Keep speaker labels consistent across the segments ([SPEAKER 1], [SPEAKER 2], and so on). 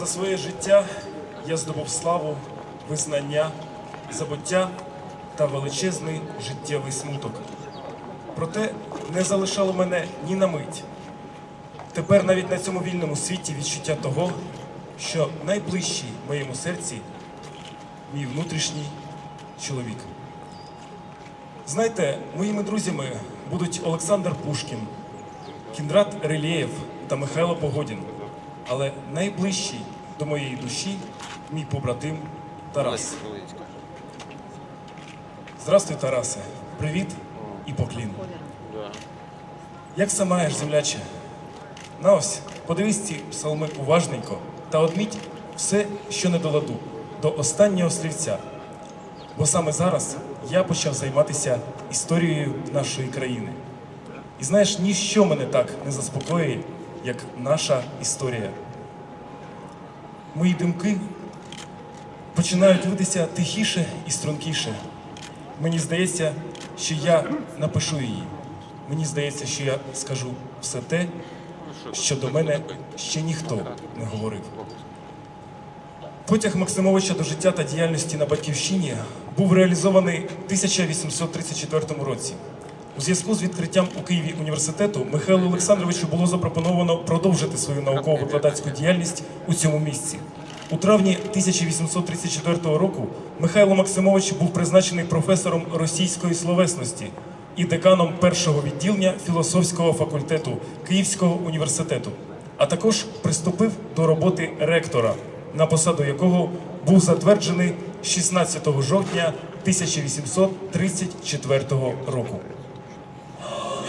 [SPEAKER 1] За своє життя я здобув славу, визнання, забуття та величезний життєвий смуток. Проте не залишало мене ні на мить. Тепер навіть на цьому вільному світі відчуття того, що найближчий моєму серці мій внутрішній чоловік. Знаєте, моїми друзями будуть Олександр Пушкін, Кіндрат Релєєв та Михайло Погодін. Але найближчий до моєї душі мій побратим Тарас. Здравствуй, Тарасе. Привіт і поклін. Як се маєш, земляче? На ось, подивись ці псалми уважненько та одміть все, що не до ладу, до останнього слівця. Бо саме зараз я почав займатися історією нашої країни. І знаєш, ніщо мене так не заспокоює, як наша історія. Мої думки починають литися тихіше і стрункіше. Мені здається, що я напишу її. Мені здається, що я скажу все те, що до мене ще ніхто не говорив. Потяг Максимовича до життя та діяльності на батьківщині був реалізований в 1834 році. У зв'язку з відкриттям у Києві університету Михайлу Олександровичу було запропоновано продовжити свою науково-викладацьку діяльність у цьому місці. У травні 1834 року Михайло Максимович був призначений професором російської словесності і деканом першого відділення філософського факультету Київського університету, а також приступив до роботи ректора, на посаду якого був затверджений 16 жовтня 1834 року.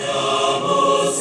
[SPEAKER 1] Слово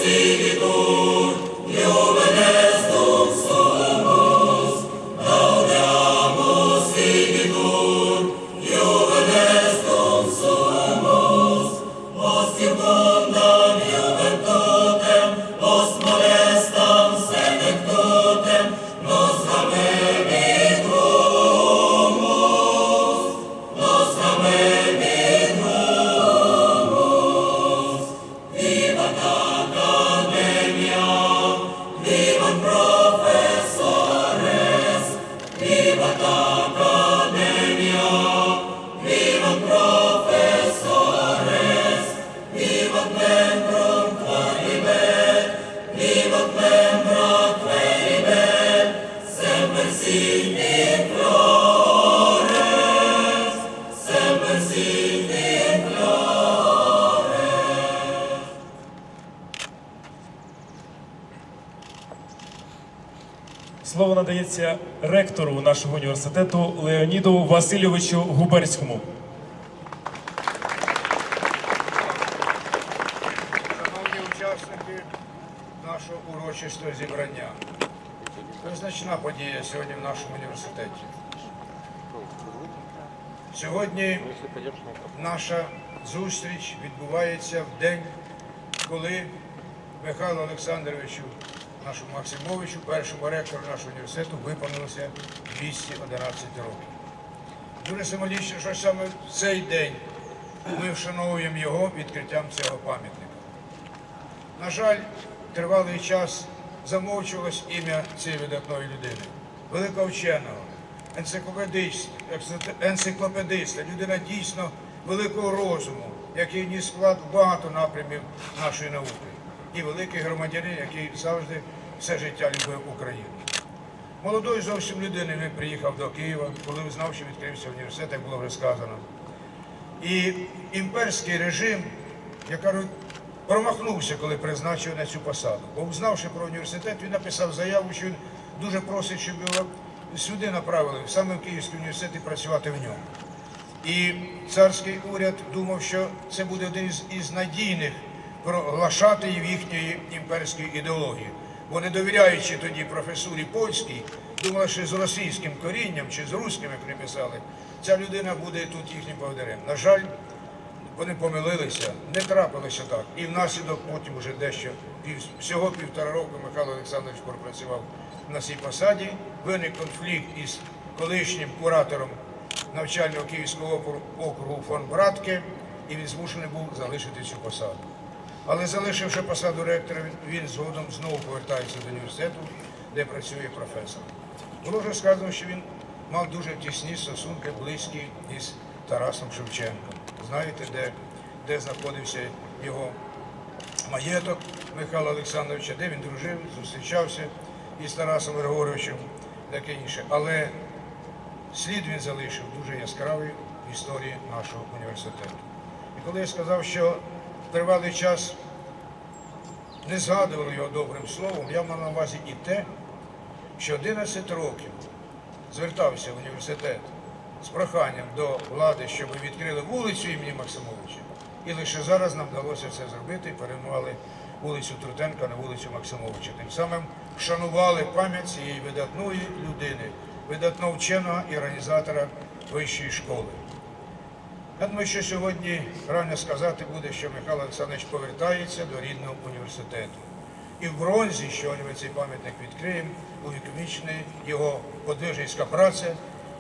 [SPEAKER 1] нашого університету Леоніду Васильовичу Губерському.
[SPEAKER 2] Шановні учасники нашого урочистого зібрання. Визначна подія сьогодні в нашому університеті. Сьогодні наша зустріч відбувається в день, коли Михайлу Олександровичу, нашому Максимовичу, першому ректору нашого університету, виповнилося 211 років. Дуже символічно, що саме в цей день ми вшановуємо його відкриттям цього пам'ятника. На жаль, тривалий час замовчувалось ім'я цієї видатної людини, великого вченого, енциклопедист- енциклопедиста, людина дійсно великого розуму, який ніс вклад в багато напрямів нашої науки, і великий громадянин, який завжди все життя любив Україну. Молодою зовсім людиною він приїхав до Києва, коли узнав, що відкрився університет, як було вже сказано. І імперський режим, як кажуть, промахнувся, коли призначив на цю посаду. Бо узнавши про університет, він написав заяву, що він дуже просить, щоб його сюди направили, саме в Київський університет і працювати в ньому. І царський уряд думав, що це буде один із надійних проглашателів їхньої імперської ідеології. Бо не довіряючи тоді професурі польській, думали, що з російським корінням чи з руським, як вони писали, ця людина буде тут їхнім поводирем. На жаль, вони помилилися, не трапилося так. І внаслідок потім вже дещо всього півтора року Михайло Олександрович пропрацював на цій посаді. Виник конфлікт із колишнім куратором навчального Київського округу фон Братке, і він змушений був залишити цю посаду. Але залишивши посаду ректора, він- згодом знову повертається до університету, де працює професор. Було вже сказано, що він мав дуже тісні стосунки, близькі із Тарасом Шевченком. Знаєте, де, де знаходився його маєток Михайла Олександровича, де він дружив, зустрічався із Тарасом Григоровичем, таке інше. Але слід він залишив дуже яскравий в історії нашого університету. І коли я сказав, що тривалий час не згадували його добрим словом, я мав на увазі і те, що 11 років звертався в університет з проханням до влади, щоб відкрили вулицю імені Максимовича. І лише зараз нам вдалося це зробити і перейменували вулицю Трутенка на вулицю Максимовича. Тим самим вшанували пам'ять цієї видатної людини, видатного вченого і організатора вищої школи. Я думаю, що сьогодні рано сказати буде, що Михайло Олександрович повертається до рідного університету. І в бронзі, що ми цей пам'ятник відкриємо, увіковічна його подвижницька праця,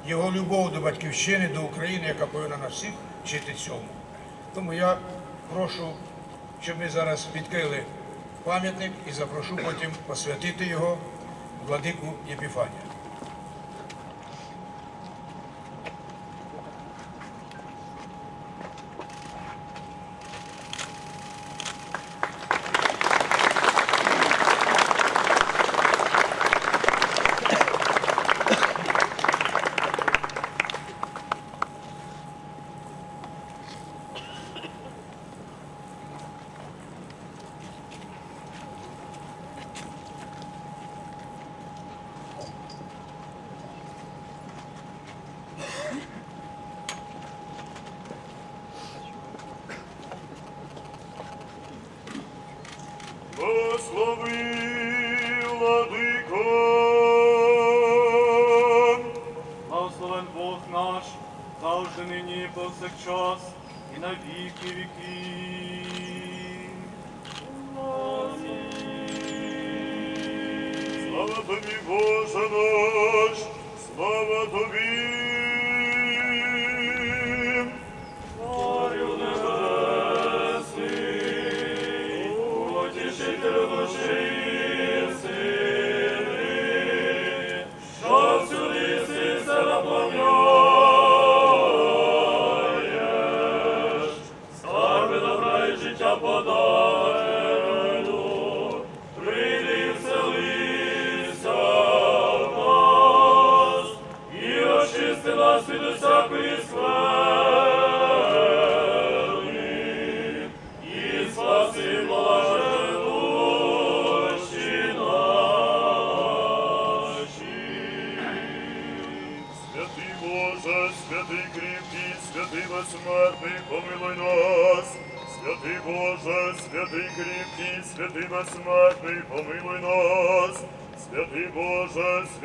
[SPEAKER 2] його любов до батьківщини, до України, яка повинна нас всіх вчити цьому. Тому я прошу, щоб ми зараз відкрили пам'ятник і запрошу потім посвятити його владику Єпіфанія.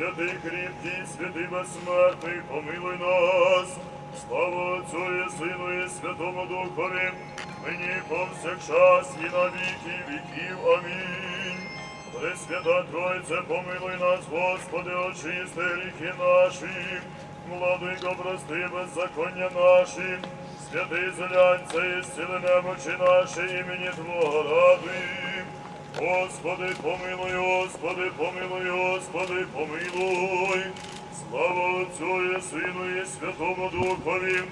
[SPEAKER 3] Святий кріпкий, святий безсмертний, помилуй нас. Слава Отцю і Сину і Святому Духові, нині і повсякчас і на віки віків. Амінь. Пресвята Тройце, помилуй нас, Господи, очисти гріхи наші, владико, прости беззаконня наші, святий зелянця і зціли немочі наші імені Твого ради. Господи, помилуй, Господи, помилуй, Господи, помилуй. Слава Отцю і Сину і Святому Духові,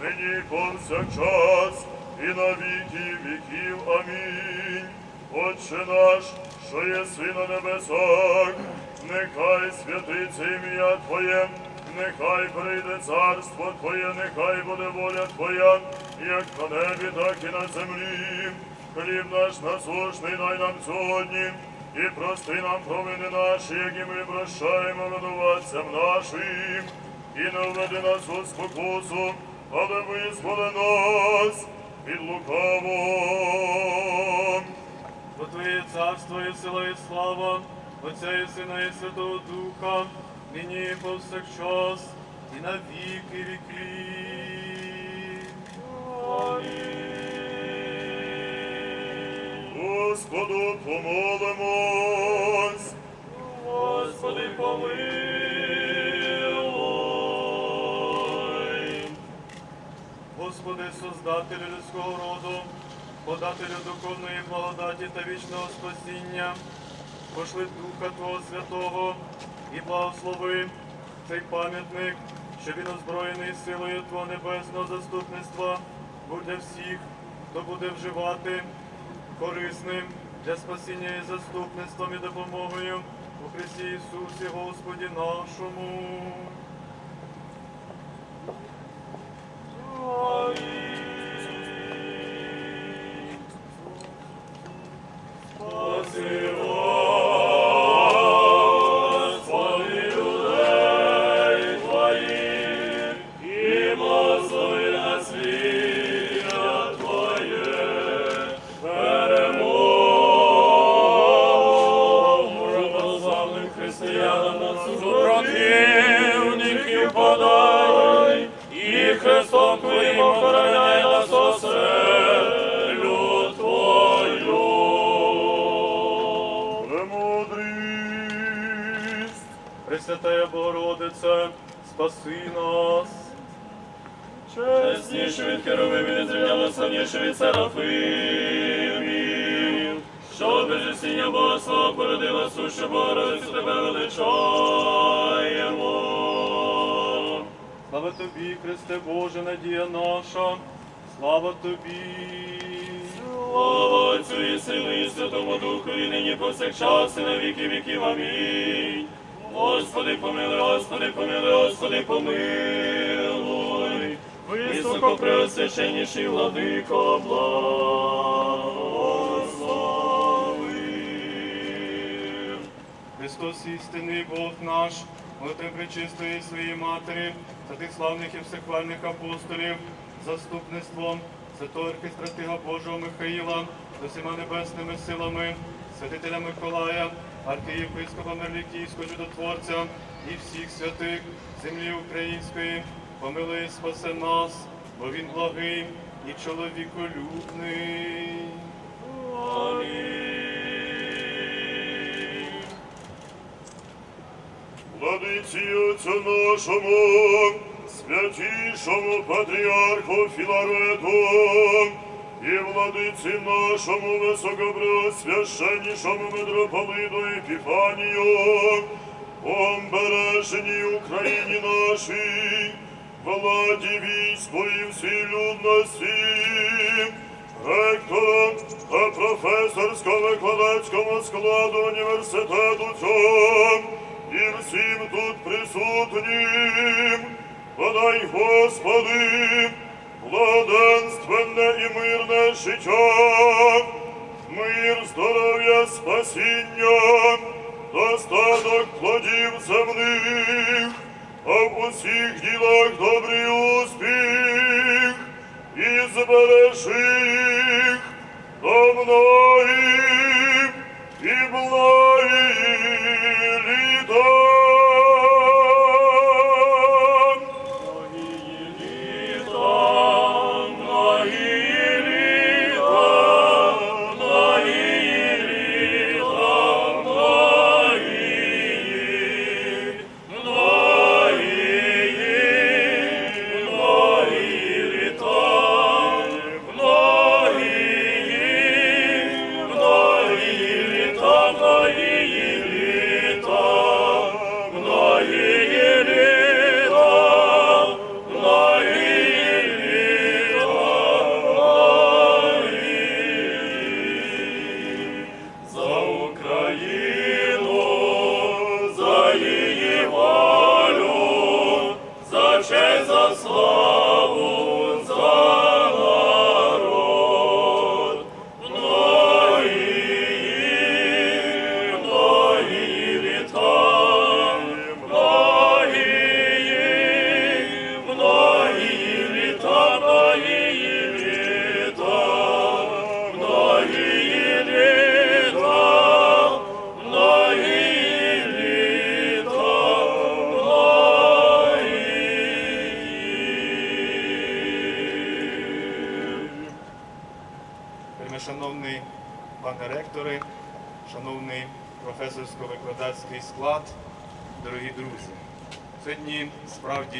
[SPEAKER 3] нині повсякчас, і на віки віків. Амінь. Отче наш, що єси на небесах, нехай святиться ім'я Твоє, нехай прийде царство Твоє, нехай буде воля Твоя, як на небі, так і на землі. Хліб наш насушний дай нам сьогодні, і прости нам провини наші, які ми прощаємо винуватцям нашим, і не введи нас у спокусу, але визволи нас від лукавого.
[SPEAKER 4] Бо Твоє царство і сила і слава, Отця і Сина і Святого Духа, нині повсякчас, і на віки віків. Амінь.
[SPEAKER 3] Господу помолимось.
[SPEAKER 4] Господи, помилуй. Господи, Создателю людського роду, подателю духовної благодаті та вічного спасіння, пошли Духа Твого Святого і благослови цей пам'ятник, що він озброєний силою Твого небесного заступництва, буде всіх, хто буде вживати корисним для спасіння і заступництвом і допомогою у Христі Ісусі Господі нашому. Христом Твоїм охороняй нас оселю Твою.
[SPEAKER 3] Премудрість.
[SPEAKER 4] Пресвятая Богородице, спаси нас. Чесніше від херовим і незрівняно славніше від серафимів, що без осіння Бога слава породила сушу Богородицю, тебе величаємо. Слава тобі, Христе Боже, надія наша, слава тобі. Слава Отцю і Сину і Святому Духу, і нині повсякчас, і на віки віків. Амінь. Господи, помилуй, Господи, помилуй, Господи, помилуй. Високо преосвященніший владико, благослови. Христос істинний Бог наш, молитим пречистої своєї матері, та тих славних і всехвальних апостолів, заступництвом святого архістратига Божого Михаїла, з усіма небесними силами, святителя Миколая, архієпископа Мерлікійського чудотворця і всіх святих землі української, помилуй, спасе нас, бо він благий і чоловіколюбний.
[SPEAKER 3] Отцю нашому, святішому патріарху Філарету, і владиці нашому високопреосвященнішому митрополиту Епіфанію, обереженій Україні нашій, владі війську і всій людності, ректорам та професорсько-викладацькому складу університету цього, і всім тут присутнім, подай, Господи, благоденственне і мирне життя, мир, здоров'я, спасіння, достаток плодів земних, а в усіх ділах добрий успіх, і збережи їх до многих і благі літа.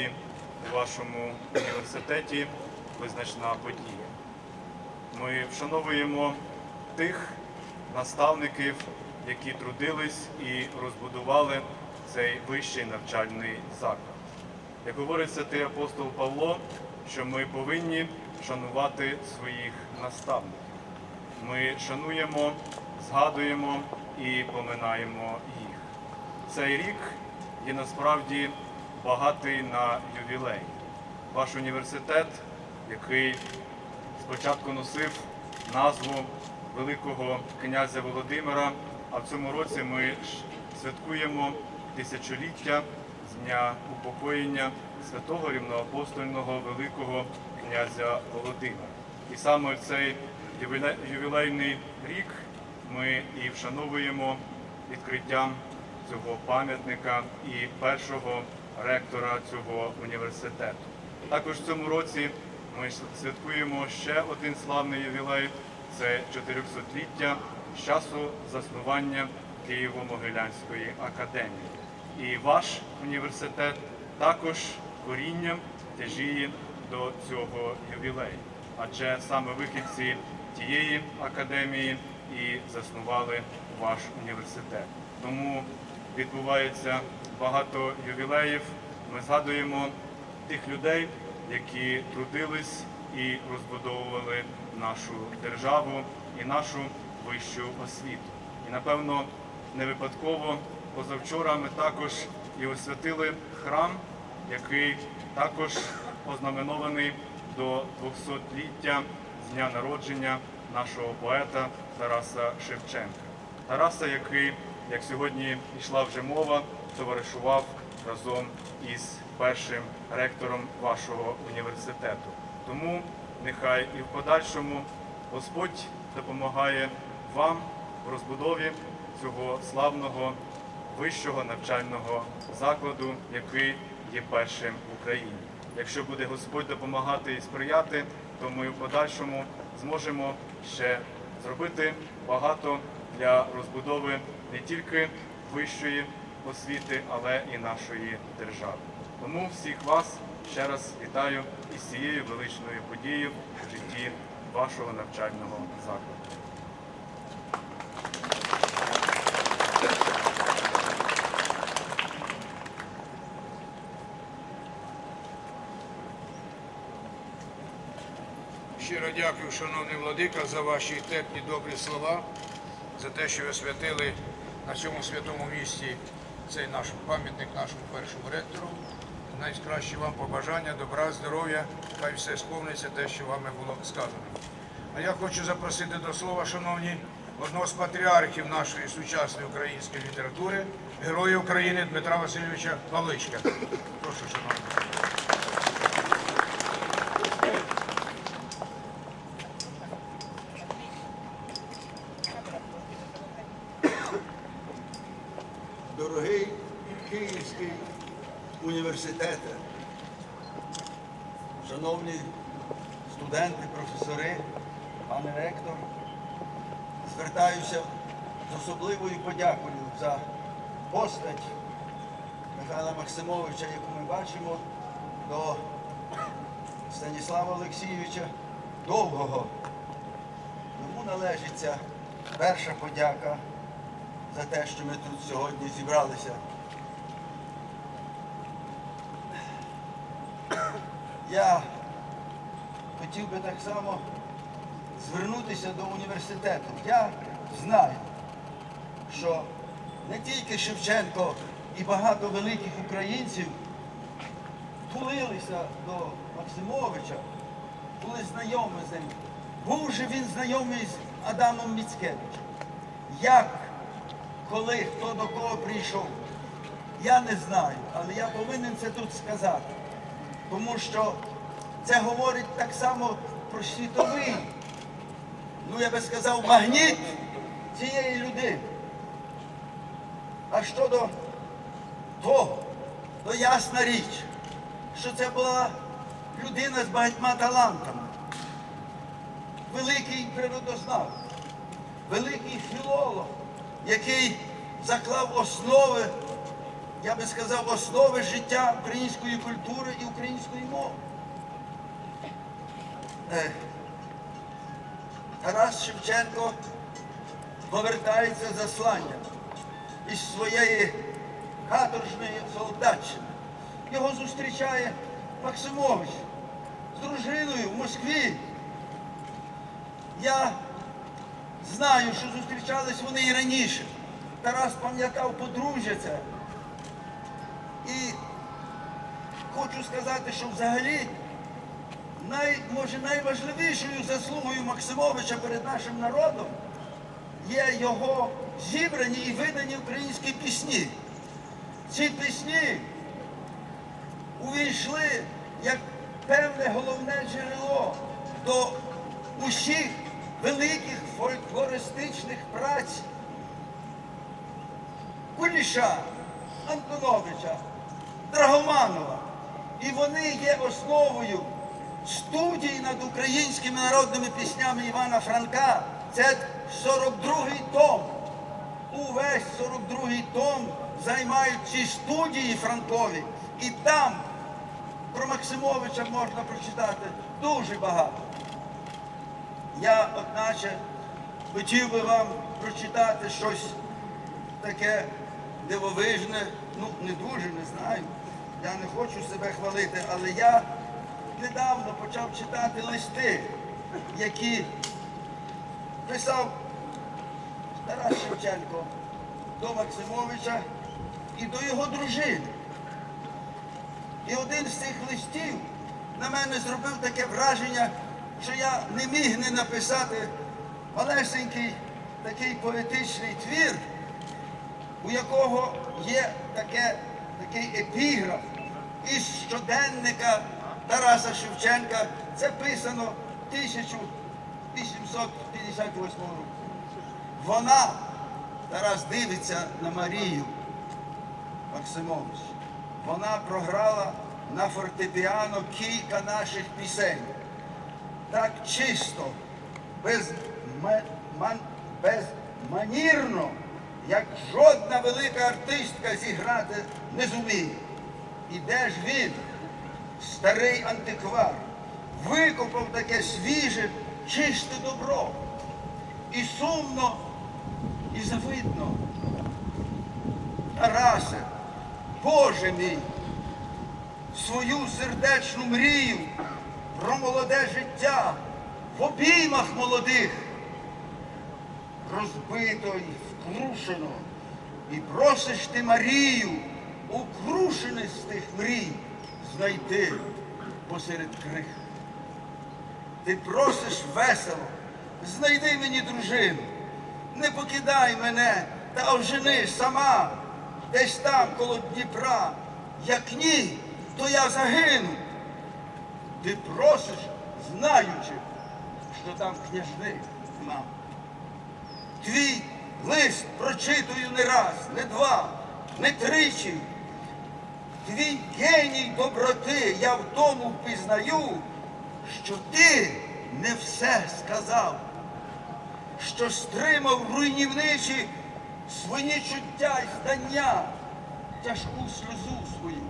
[SPEAKER 5] Справді у вашому університеті визначна подія. Ми вшановуємо тих наставників, які трудились і розбудували цей вищий навчальний заклад. Як говорить святий апостол Павло, що ми повинні шанувати своїх наставників. Ми шануємо, згадуємо і поминаємо їх. Цей рік є насправді багатий на ювілей. Ваш університет, який спочатку носив назву Великого князя Володимира, а в цьому році ми святкуємо тисячоліття з дня упокоєння святого рівноапостольного Великого князя Володимира. І саме в цей ювілейний рік ми і вшановуємо відкриттям цього пам'ятника і першого ректора цього університету. Також в цьому році ми святкуємо ще один славний ювілей це 400-ліття з часу заснування Києво-Могилянської академії. І ваш університет також корінням тяжіє до цього ювілею, адже саме вихідці тієї академії і заснували ваш університет. Тому відбувається багато ювілеїв. Ми згадуємо тих людей, які трудились і розбудовували нашу державу і нашу вищу освіту. І напевно не випадково позавчора ми також і освятили храм, який також ознаменований до 200-ліття з дня народження нашого поета Тараса Шевченка. Тараса, який, як сьогодні йшла вже мова, товаришував разом із першим ректором вашого університету. Тому нехай і в подальшому Господь допомагає вам в розбудові цього славного вищого навчального закладу, який є першим в Україні. Якщо буде Господь допомагати і сприяти, то ми в подальшому зможемо ще зробити багато для розбудови не тільки вищої освіти, але і нашої держави. Тому всіх вас ще раз вітаю із цією величною подією в житті вашого навчального закладу.
[SPEAKER 2] Щиро дякую, шановний владика, за ваші теплі добрі слова, за те, що ви святили на цьому святому місці цей наш пам'ятник нашому першому ректору. Найкращі вам побажання, добра, здоров'я, хай все сповниться те, що вами було сказано. А я хочу запросити до слова, шановні, одного з патріархів нашої сучасної української літератури, героя України Дмитра Васильовича Павличка. Прошу, шановні.
[SPEAKER 6] Дорогий Київський університет, шановні студенти, професори, пане ректор, звертаюся з особливою подякою за постать Михайла Максимовича, яку ми бачимо, до Станіслава Олексійовича Довгого. Йому належиться перша подяка за те, що ми тут сьогодні зібралися. Я хотів би так само звернутися до університету. Я знаю, що не тільки Шевченко і багато великих українців тулилися до Максимовича, були знайомі з ним. Був же він знайомий з Адамом Міцкевичем. Як коли хто до кого прийшов, я не знаю, але я повинен це тут сказати. Тому що це говорить так само про світовий, ну я би сказав, магніт цієї людини. А щодо того, то ясна річ, що це була людина з багатьма талантами, великий природознавець, великий філолог, який заклав основи, я би сказав, основи життя української культури і української мови. Е, Тарас Шевченко повертається з заслання із своєї каторжної солдатчини. Його зустрічає Максимович з дружиною в Москві. Я знаю, що зустрічались вони і раніше. Тарас пам'ятав подружжя це. І хочу сказати, що взагалі най, може найважливішою заслугою Максимовича перед нашим народом є його зібрані і видані українські пісні. Ці пісні увійшли як певне головне джерело до усіх великих фольклористичних праць Куліша, Антоновича, Драгоманова. І вони є основою студії над українськими народними піснями Івана Франка. Це 42-й том. Увесь 42-й том займають ці студії Франкові. І там про Максимовича можна прочитати дуже багато. Я, одначе, хотів би вам прочитати щось таке дивовижне, ну не дуже не знаю. Я не хочу себе хвалити, але я недавно почав читати листи, які писав Тарас Шевченко до Максимовича і до його дружини. І один з цих листів на мене зробив таке враження, що я не міг не написати малесенький такий поетичний твір, у якого є таке, такий епіграф із щоденника Тараса Шевченка. Це писано 1858 року. Вона, Тарас дивиться на Марію Максимович. Вона програла на фортепіано кілька наших пісень. Так чисто, без, ман- безманірно, як жодна велика артистка зіграти не зуміє. І де ж він, старий антиквар, викопав таке свіже, чисте добро. І сумно, і завидно. Тарасе, Боже мій, свою сердечну мрію про молоде життя в обіймах молодих розбито і вкрушено, і просиш ти Марію у крушених мрій знайти посеред крих. Ти просиш весело, знайди мені дружину, не покидай мене та ожени сама, десь там коло Дніпра. Як ні, то я загину. Ти просиш, знаючи, що там княжни нема. Твій лист прочитую не раз, не два, не тричі. Твій геній доброти я в тому впізнаю, що ти не все сказав, що стримав руйнівничі свої чуття й здання, тяжку сльозу свою.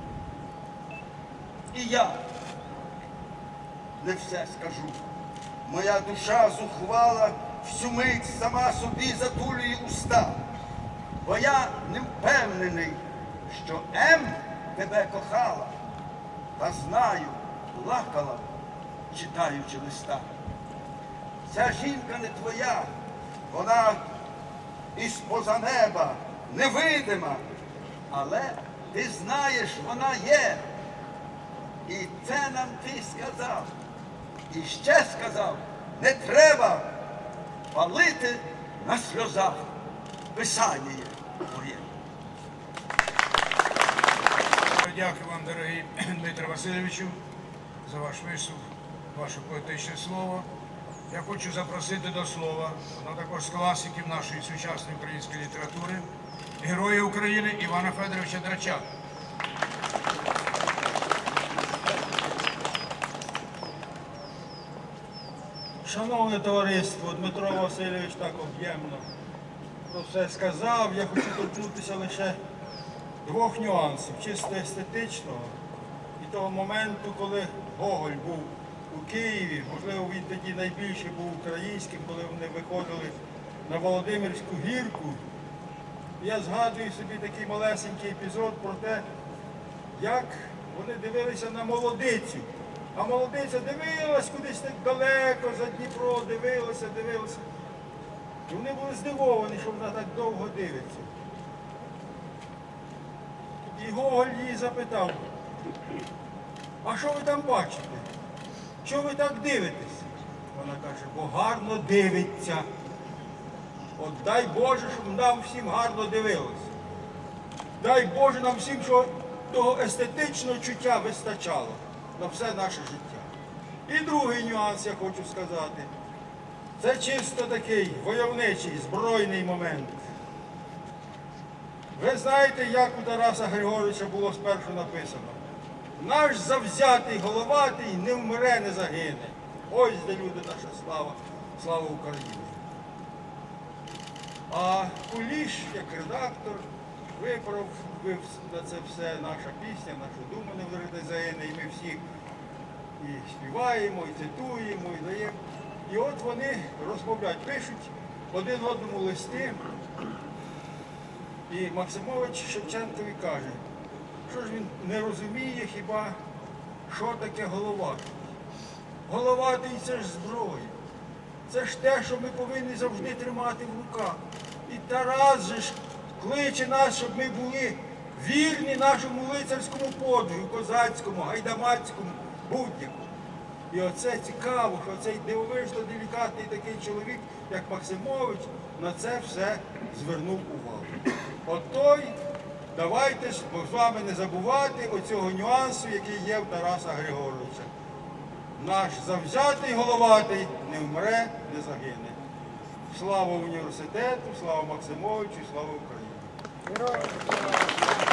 [SPEAKER 6] І я не все скажу. Моя душа зухвала всю мить сама собі затулює уста. Бо я не впевнений, що М тебе кохала, та знаю, плакала, читаючи листа. Ця жінка не твоя, вона із поза неба, невидима, але ти знаєш, вона є. І це нам ти сказав. І ще сказав, не треба палити на сльозах писання твоє.
[SPEAKER 2] Дякую вам, дорогий Дмитро Васильовичу, за ваш виступ, ваше поетичне слово. Я хочу запросити до слова, ну також з класиків нашої сучасної української літератури, героя України Івана Федоровича Драча.
[SPEAKER 7] Шановне товариство, Дмитро Васильович так об'ємно про все сказав. Я хочу торкнутися лише двох нюансів, чисто естетичного і того моменту, коли Гоголь був у Києві. Можливо, він тоді найбільше був українським, коли вони виходили на Володимирську гірку. Я згадую собі такий малесенький епізод про те, як вони дивилися на молодицю. А молодиця дивилась кудись так далеко, за Дніпро, дивилася, дивилася. І вони були здивовані, що вона так довго дивиться. І Гоголь її запитав, а що ви там бачите? Що ви так дивитесь? Вона каже, бо гарно дивиться. От дай Боже, щоб нам всім гарно дивилося. Дай Боже нам всім, що того естетичного чуття вистачало на все наше життя. І другий нюанс я хочу сказати. Це чисто такий войовничий, збройний момент. Ви знаєте, як у Тараса Григоровича було спершу написано? Наш завзятий головатий не вмре, не загине. Ось де люди наша слава, слава Україні. А Куліш, як редактор, виправив на це все наша пісня, наша дума не вмре, не загине, і ми всі і співаємо, і цитуємо, і даємо. І от вони розмовляють, пишуть один одному листи. І Максимович Шевченкові каже, що ж він не розуміє хіба, що таке головатий. Головатий це ж зброя. Це ж те, що ми повинні завжди тримати в руках. І Тарас же ж кличе нас, щоб ми були вірні нашому лицарському подвигу, козацькому, гайдамацькому, будь-якому. І оце цікаво, що цей дивовижно делікатний такий чоловік, як Максимович, на це все звернув увагу. От той, давайте ж з вами не забувати оцього нюансу, який є в Тараса Григоровича. Наш завзятий головатий не вмре, не загине. Слава університету, слава Максимовичу, слава Україні!